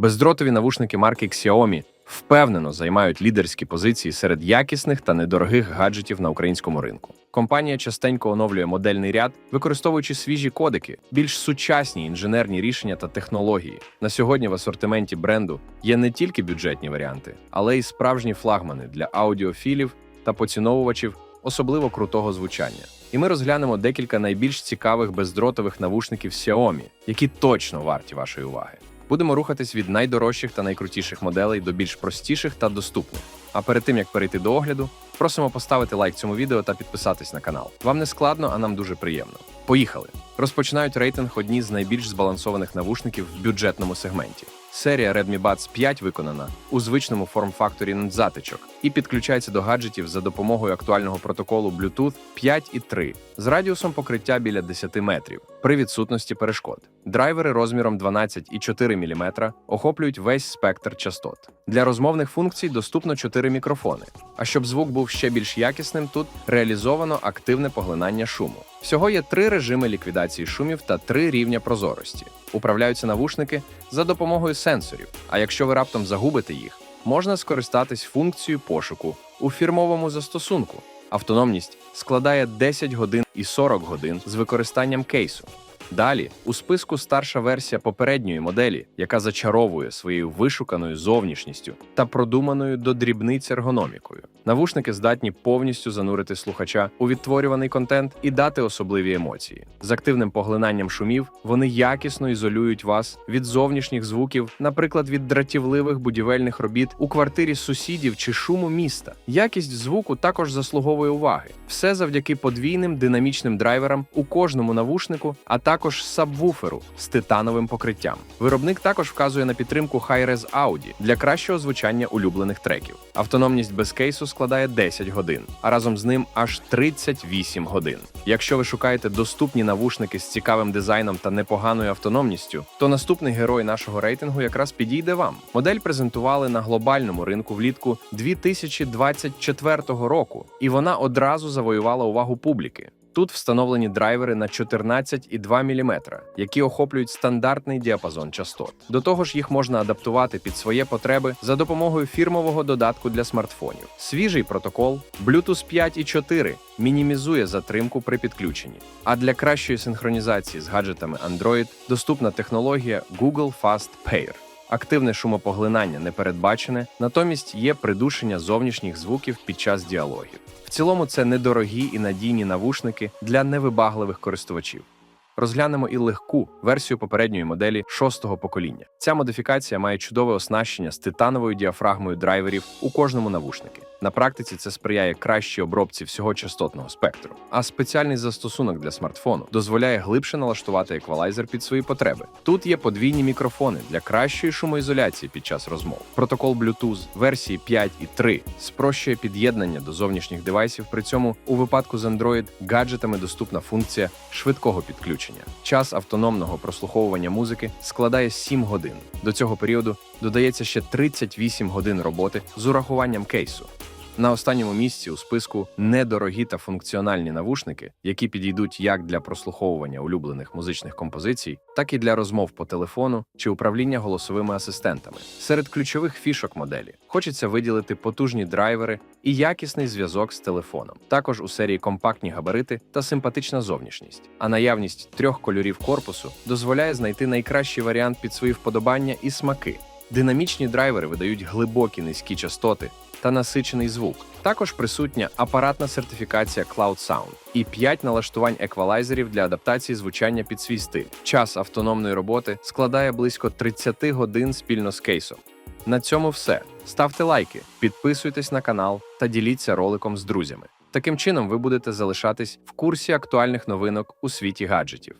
Бездротові навушники марки Xiaomi впевнено займають лідерські позиції серед якісних та недорогих гаджетів на українському ринку. Компанія частенько оновлює модельний ряд, використовуючи свіжі кодики, більш сучасні інженерні рішення та технології. На сьогодні в асортименті бренду є не тільки бюджетні варіанти, але й справжні флагмани для аудіофілів та поціновувачів особливо крутого звучання. І ми розглянемо декілька найбільш цікавих бездротових навушників Xiaomi, які точно варті вашої уваги. Будемо рухатись від найдорожчих та найкрутіших моделей до більш простіших та доступних. А перед тим як перейти до огляду, просимо поставити лайк цьому відео та підписатись на канал. Вам не складно, а нам дуже приємно. Поїхали! Розпочинають рейтинг одні з найбільш збалансованих навушників в бюджетному сегменті. Серія Redmi Buds 5 виконана у звичному форм-факторі затичок і підключається до гаджетів за допомогою актуального протоколу Bluetooth 5.3 з радіусом покриття біля 10 метрів при відсутності перешкод. Драйвери розміром 12,4 мм охоплюють весь спектр частот. Для розмовних функцій доступно 4 мікрофони. А щоб звук був ще більш якісним, тут реалізовано активне поглинання шуму. Всього є три режими ліквідації шумів та три рівня прозорості. Управляються навушники за допомогою сенсорів. А якщо ви раптом загубите їх, можна скористатись функцією пошуку у фірмовому застосунку. Автономність складає 10 годин і 40 годин з використанням кейсу. Далі у списку старша версія попередньої моделі, яка зачаровує своєю вишуканою зовнішністю та продуманою до дрібниць ергономікою. Навушники здатні повністю занурити слухача у відтворюваний контент і дати особливі емоції. З активним поглинанням шумів вони якісно ізолюють вас від зовнішніх звуків, наприклад, від дратівливих будівельних робіт у квартирі сусідів чи шуму міста. Якість звуку також заслуговує уваги. Все завдяки подвійним динамічним драйверам у кожному навушнику, а також сабвуферу з титановим покриттям. Виробник також вказує на підтримку Hi-Res Audi для кращого звучання улюблених треків. Автономність без кейсу складає 10 годин, а разом з ним аж 38 годин. Якщо ви шукаєте доступні навушники з цікавим дизайном та непоганою автономністю, то наступний герой нашого рейтингу якраз підійде вам. Модель презентували на глобальному ринку влітку 2024 року, і вона одразу завоювала увагу публіки. Тут встановлені драйвери на 14,2 мм, які охоплюють стандартний діапазон частот. До того ж, їх можна адаптувати під свої потреби за допомогою фірмового додатку для смартфонів. Свіжий протокол Bluetooth 5.4 мінімізує затримку при підключенні. А для кращої синхронізації з гаджетами Android доступна технологія Google Fast Pair. Активне шумопоглинання не передбачене, натомість є придушення зовнішніх звуків під час діалогів. В цілому це недорогі і надійні навушники для невибагливих користувачів. Розглянемо і легку версію попередньої моделі шостого покоління. Ця модифікація має чудове оснащення з титановою діафрагмою драйверів у кожному навушники. На практиці це сприяє кращій обробці всього частотного спектру. А спеціальний застосунок для смартфону дозволяє глибше налаштувати еквалайзер під свої потреби. Тут є подвійні мікрофони для кращої шумоізоляції під час розмов. Протокол Bluetooth версії 5 і 3 спрощує під'єднання до зовнішніх девайсів. При цьому у випадку з Android гаджетами доступна функція швидкого підключення. Час автономного прослуховування музики складає 7 годин. До цього періоду додається ще 38 годин роботи з урахуванням кейсу. На останньому місці у списку недорогі та функціональні навушники, які підійдуть як для прослуховування улюблених музичних композицій, так і для розмов по телефону чи управління голосовими асистентами. Серед ключових фішок моделі хочеться виділити потужні драйвери і якісний зв'язок з телефоном. Також у серії компактні габарити та симпатична зовнішність. А наявність трьох кольорів корпусу дозволяє знайти найкращий варіант під свої вподобання і смаки. Динамічні драйвери видають глибокі низькі частоти та насичений звук. Також присутня апаратна сертифікація Cloud Sound і 5 налаштувань еквалайзерів для адаптації звучання під свій стиль. Час автономної роботи складає близько 30 годин спільно з кейсом. На цьому все. Ставте лайки, підписуйтесь на канал та діліться роликом з друзями. Таким чином ви будете залишатись в курсі актуальних новинок у світі гаджетів.